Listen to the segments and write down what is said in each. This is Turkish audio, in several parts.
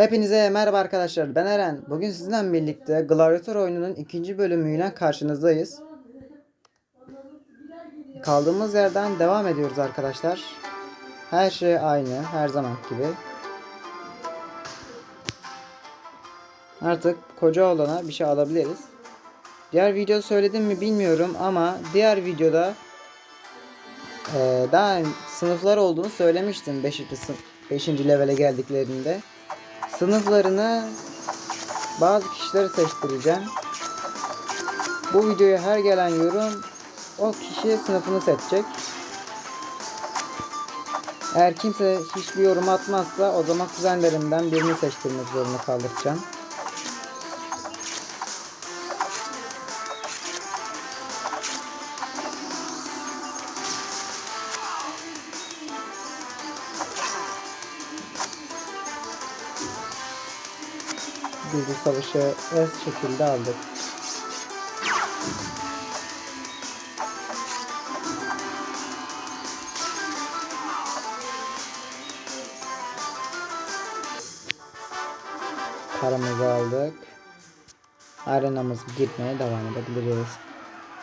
Hepinize merhaba arkadaşlar. Ben Eren. Bugün sizinle birlikte Gladiator oyununun ikinci bölümüyle karşınızdayız. Kaldığımız yerden devam ediyoruz arkadaşlar. Her şey aynı, her zaman gibi. Artık koca olana bir şey alabiliriz. Diğer video söyledim mi bilmiyorum ama diğer videoda eee, daha sınıflar olduğunu söylemiştim 5. 5. levele geldiklerinde. Sınıflarını bazı kişileri seçtireceğim. Bu videoya her gelen yorum o kişi sınıfını seçecek. Eğer kimse hiçbir yorum atmazsa o zaman kuzenlerimden birini seçtirmek zorunda kaldıracağım. Bu savaşı öz şekilde aldık. Paramızı aldık. Arenamızı gitmeye devam edebiliriz.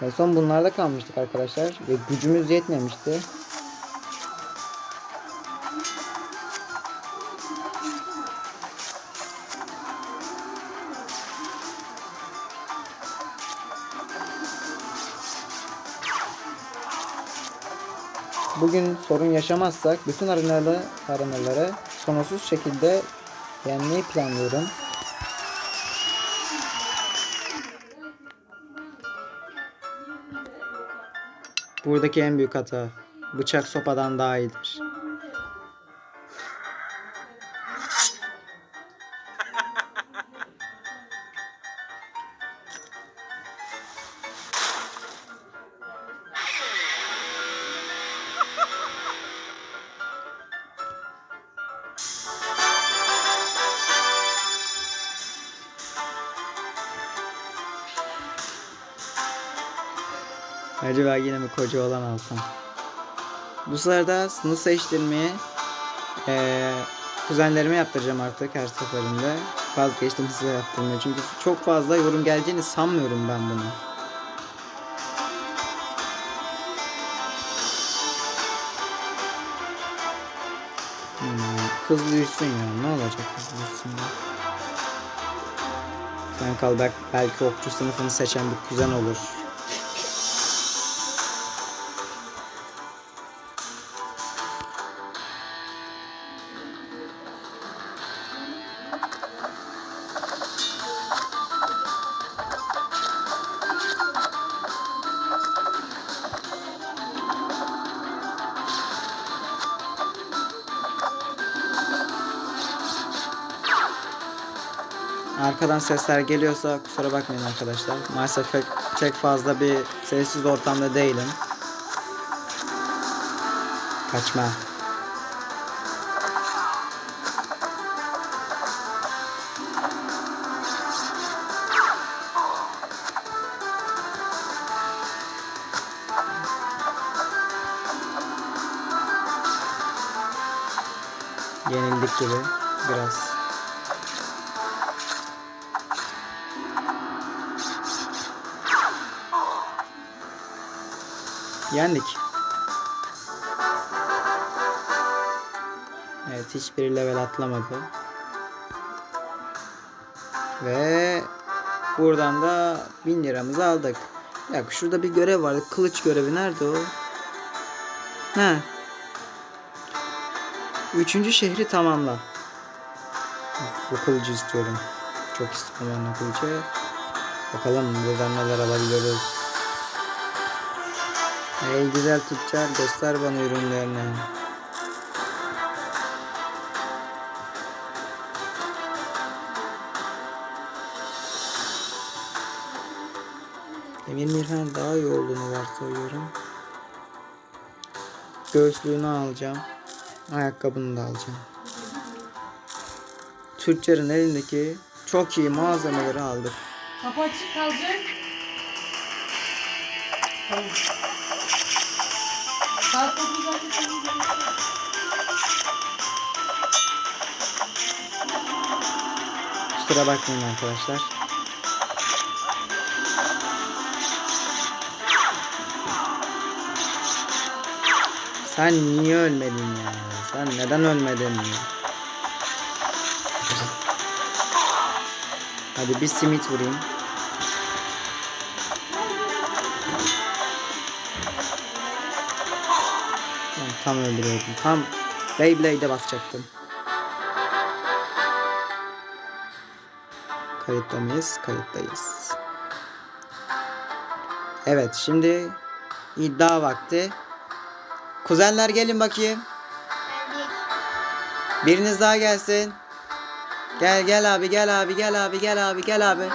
En son bunlarda kalmıştık arkadaşlar ve gücümüz yetmemişti. Bugün sorun yaşamazsak bütün arenaları, arenaları sorunsuz şekilde yenmeyi planlıyorum. Buradaki en büyük hata bıçak sopadan daha iyidir. Acaba yine mi koca olan alsam? Bu sırada sınıf seçtirmeyi eee kuzenlerime yaptıracağım artık her seferinde. Vazgeçtim size yaptırmıyor. Çünkü çok fazla yorum geleceğini sanmıyorum ben bunu. Hmm, hızlı yürüsün ya. Ne olacak hızlı yürüsün ya? Sen kal belki okçu sınıfını seçen bir kuzen olur. Arkadan sesler geliyorsa kusura bakmayın arkadaşlar. Maalesef pek, fazla bir sessiz ortamda değilim. Kaçma. Yenildik gibi biraz. Yendik. Evet hiçbir level atlamadı. Ve buradan da 1000 liramızı aldık. Ya şurada bir görev vardı. Kılıç görevi nerede o? Ha. Üçüncü şehri tamamla. Bu kılıcı istiyorum. Çok istiyorum ben kılıcı. Bakalım buradan neler alabiliyoruz. Ey güzel tüccar göster bana ürünlerini. Emir Mirhan daha iyi olduğunu varsayıyorum. Göğüslüğünü alacağım. Ayakkabını da alacağım. Tüccarın elindeki çok iyi malzemeleri aldık. Kapı açık kalacak. Tamam. Saat 9 artık. Kusura bakmayın arkadaşlar. Sen niye ölmedin ya? Sen neden ölmedin ya? Hadi bir simit vurayım. Tam öldürüyordum. Tam Beyblade'e basacaktım. Kayıtta mıyız? Kayıttayız. Evet şimdi iddia vakti. Kuzenler gelin bakayım. Biriniz daha gelsin. Gel gel abi gel abi gel abi gel abi gel abi.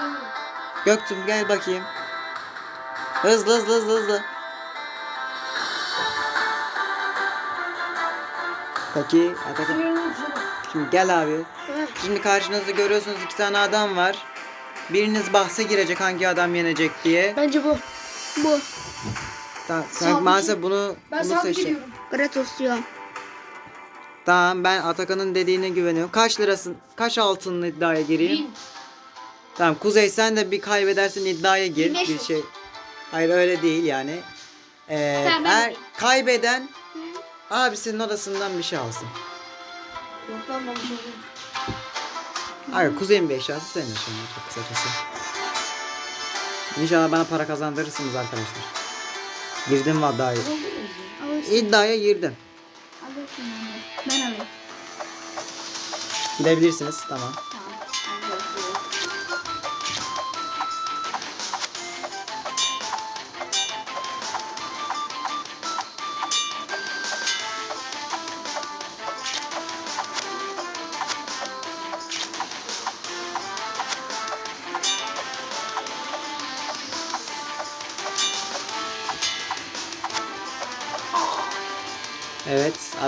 Göktüm gel bakayım. Hızlı hızlı hızlı hızlı. Peki Atakan. Şimdi gel abi. Şimdi karşınızda görüyorsunuz iki tane adam var. Biriniz bahse girecek hangi adam yenecek diye. Bence bu. Bu. Tamam, sen maalesef bunu Ben bunu gidiyorum. Kratos diyor. Tamam ben Atakan'ın dediğine güveniyorum. Kaç lirasın? Kaç altınlı iddiaya gireyim? Bin. Tamam Kuzey sen de bir kaybedersin iddiaya gir. 1500. Bir şey. Hayır öyle değil yani. Ee, Tamam, eğer kaybeden abisinin odasından bir şey alsın. Yok lan ben bir şey. Hayır Kuzey'in bir eşyası senin eşyan çok kısacası. İnşallah bana para kazandırırsınız arkadaşlar. Girdim vaddaya. Alırsın. İddiaya girdim. Alırsın. Ben alayım. Gidebilirsiniz tamam.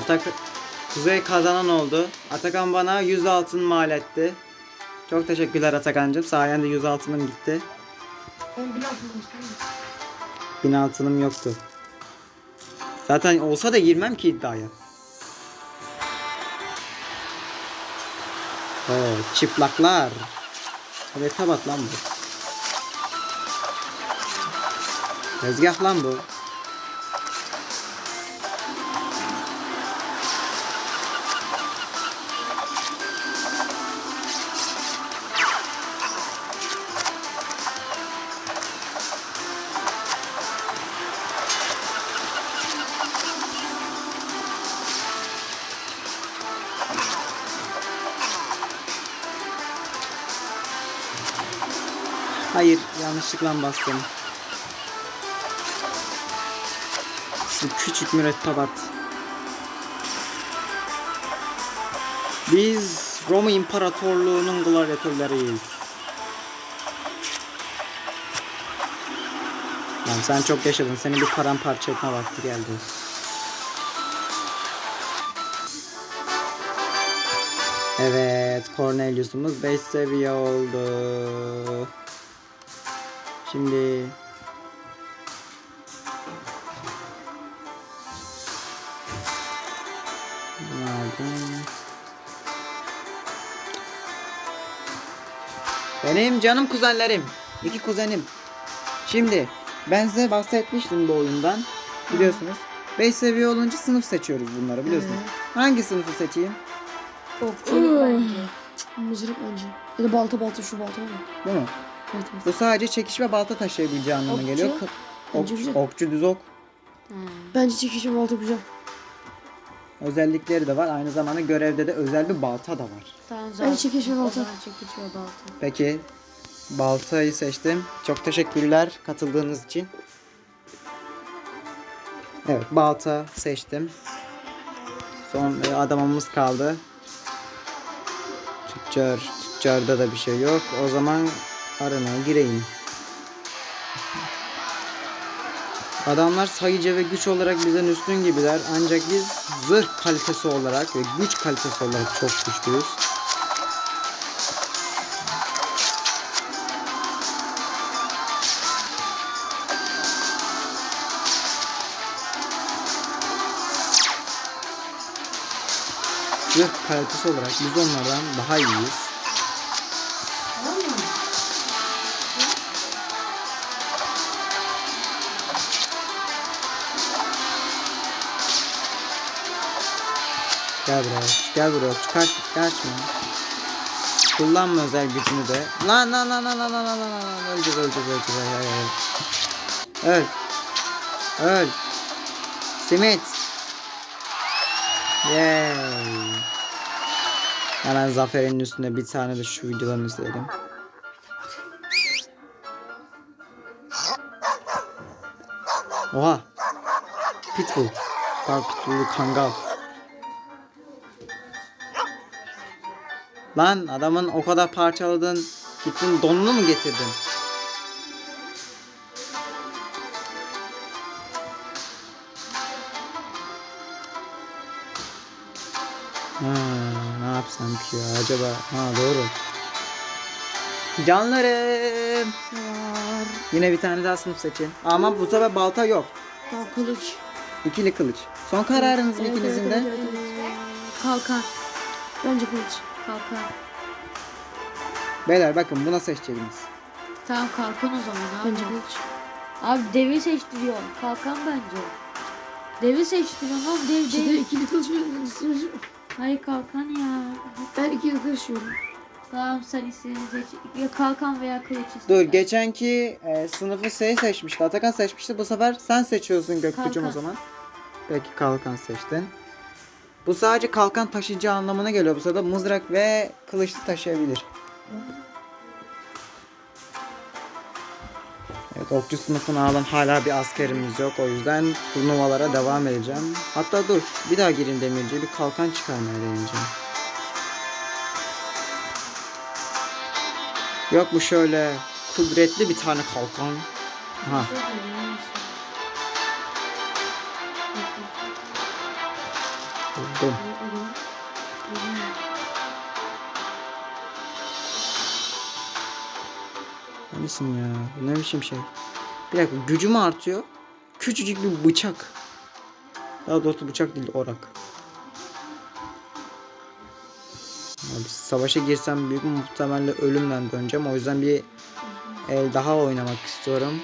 Atak Kuzey kazanan oldu. Atakan bana 100 altın mal etti. Çok teşekkürler Atakan'cığım. Sayende 100 altınım gitti. Ben bin altın demiştim. 1000 altınım yoktu. Zaten olsa da girmem ki iddiaya. Oo, çıplaklar. Evet tabat lan bu. Tezgah lan bu. Hayır yanlışlıkla bastım. Şu küçük mürettebat. Biz Roma İmparatorluğu'nun gladyatörleriyiz. Lan sen çok yaşadın. Seni bir paramparça etme vakti geldi. Evet, Cornelius'umuz 5 seviye oldu. Şimdi Bunu aldım. Benim canım kuzenlerim. iki kuzenim. Şimdi ben size bahsetmiştim bu oyundan. Biliyorsunuz. 5 seviye olunca sınıf seçiyoruz bunları biliyorsunuz. Hangi sınıfı seçeyim? Okçuluk bence. Mızrak bence. Ya da balta balta şu balta var ya. Değil mi? Evet evet. Bu sadece çekiş ve balta taşıyabileceği anlamına Okçu. geliyor. K- Bence ok- güzel. okçu düz ok Bence çekiş ve balta güzel. özellikleri de var. Aynı zamanda görevde de özel bir balta da var. Tamam Bence çekiş ve balta. çekiç ve balta. Peki baltayı seçtim. Çok teşekkürler katıldığınız için. Evet balta seçtim. Son e, adamımız kaldı. Tüccar. Tüccarda da bir şey yok. O zaman arana gireyim. Adamlar sayıca ve güç olarak bizden üstün gibiler. Ancak biz zırh kalitesi olarak ve güç kalitesi olarak çok güçlüyüz. Zırh kalitesi olarak biz onlardan daha iyiyiz. Gel buraya. Gel buraya. Kaç, kaçma. Kullanma özel gücünü de. Lan lan lan lan lan lan lan lan lan. Öleceğiz öleceğiz öleceğiz. Öl. Öl. Simit. Yay. Hemen Zafer'in üstünde bir tane de şu videolarını izleyelim. Oha. Pitbull. Bak Pitbull'u kangal. Lan adamın o kadar parçaladın. Gittin donunu mu getirdin? Ha, ne yapsam ki ya acaba? Ha doğru. Canlarım. Var. Yine bir tane daha sınıf seçin. Ama bu sefer balta yok. Tamam kılıç. İkili kılıç. Son kararınız mı ikinizin de? Kalkan. Bence kılıç. Kalkan. Beyler bakın buna seçeceğiniz. Tamam kalkan o zaman abi. Bence kılıç. Abi devi seçtiriyor. Kalkan bence. Devi seçtiriyor lan dev İşte dev. ikili kılıç? Hayır kalkan ya. Ben ikili kılıç diyorum. Tamam sen istediğini seç. Ya kalkan veya kılıç Dur geçenki e, sınıfı şey seçmişti. Atakan seçmişti. Bu sefer sen seçiyorsun Göktuğ'cum o Kalkan. zaman. Peki kalkan seçtin. Bu sadece kalkan taşıyıcı anlamına geliyor. Bu sırada mızrak ve kılıçlı taşıyabilir. Evet okçu sınıfına alan hala bir askerimiz yok. O yüzden turnuvalara devam edeceğim. Hatta dur bir daha gireyim demirciye bir kalkan çıkarmaya deneyeceğim. Yok mu şöyle kudretli bir tane kalkan? Ha. Buldum. Ne biçim ya? Ne biçim şey? Bir dakika gücüm artıyor. Küçücük bir bıçak. Daha doğrusu bıçak değil orak. Abi savaşa girsem büyük muhtemelen ölümden döneceğim. O yüzden bir el daha oynamak istiyorum.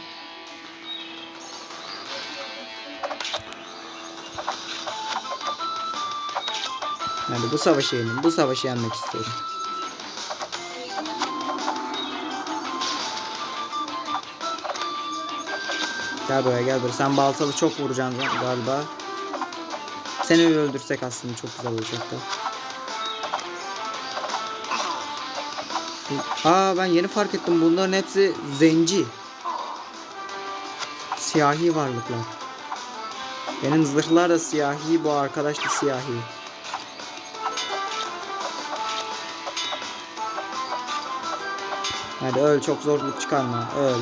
Yani bu savaşı yenin. Bu savaşı yenmek istiyorum. Gel buraya gel buraya. Sen baltalı çok vuracaksın galiba. Seni öldürsek aslında çok güzel olacaktı. Aa ben yeni fark ettim. Bunların hepsi zenci. Siyahi varlıklar. Benim zırhlar da siyahi. Bu arkadaş da siyahi. Hadi öl çok zorluk çıkarma. Öl.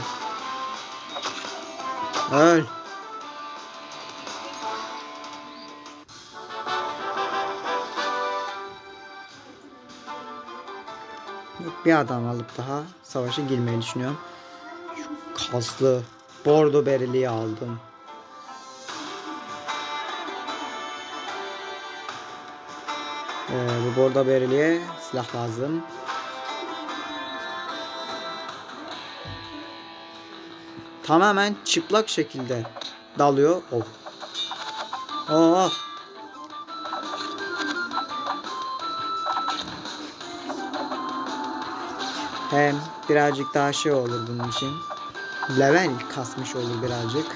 Öl. Bir adam alıp daha savaşa girmeyi düşünüyorum. Şu kaslı bordo beriliği aldım. Ee, bu bordo beriliğe silah lazım. Tamamen çıplak şekilde dalıyor. Of. Oh. Hem birazcık daha şey olur bunun için. Level kasmış olur birazcık.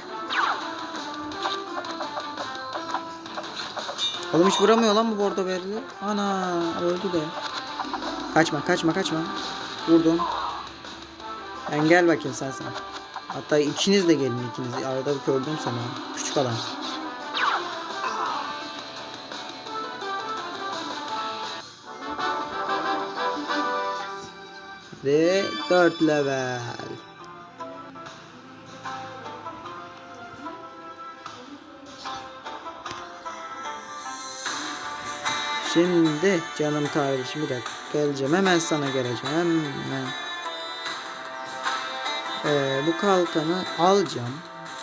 Oğlum hiç vuramıyor lan bu bordo verdi. Ana öldü de. Kaçma kaçma kaçma. Vurdum. Ben gel bakayım sen sen. Hatta ikiniz de gelin ikiniz. Arada bir gördüm seni. Küçük adam. Ve 4 level. Şimdi canım kardeşim bir dakika geleceğim hemen sana geleceğim hemen. Ee, bu kalkanı alacağım.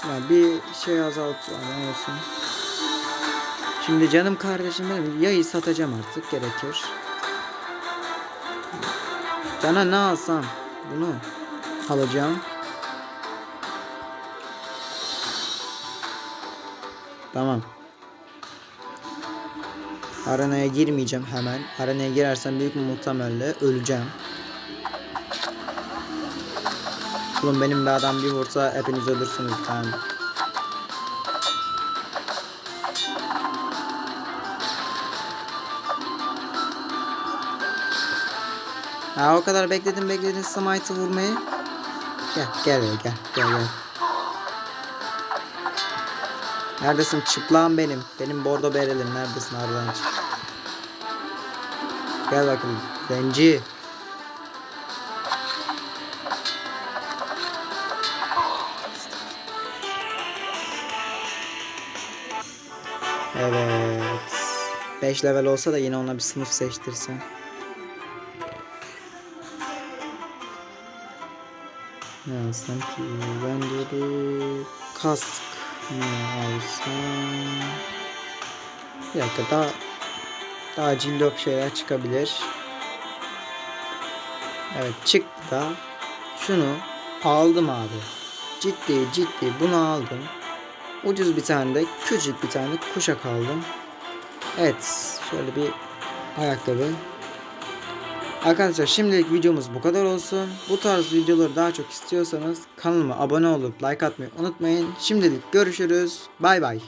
Yani bir şey azaltacağım olsun. Şimdi canım kardeşim benim yayı satacağım artık gerekir. Cana ne alsam? Bunu alacağım. Tamam. Arenaya girmeyeceğim hemen. Arenaya girersem büyük muhtemelle öleceğim. Oğlum benim bir adam bir vursa hepiniz ölürsünüz ben. Ha o kadar bekledim bekledim Smite'ı vurmayı. Gel gel gel gel gel. Neredesin çıplağım benim. Benim bordo berelim neredesin aradan çık. Gel bakalım. Zenci. Evet. 5 level olsa da yine ona bir sınıf seçtirsen. Ne alsam ki? Ben de kask ne alsam? Bir dakika daha daha cillop şeyler çıkabilir. Evet çıktı da şunu aldım abi. Ciddi ciddi bunu aldım. Ucuz bir tane de küçük bir tane kuşak aldım. Evet şöyle bir ayakkabı. Arkadaşlar şimdilik videomuz bu kadar olsun. Bu tarz videoları daha çok istiyorsanız kanalıma abone olup like atmayı unutmayın. Şimdilik görüşürüz. Bay bay.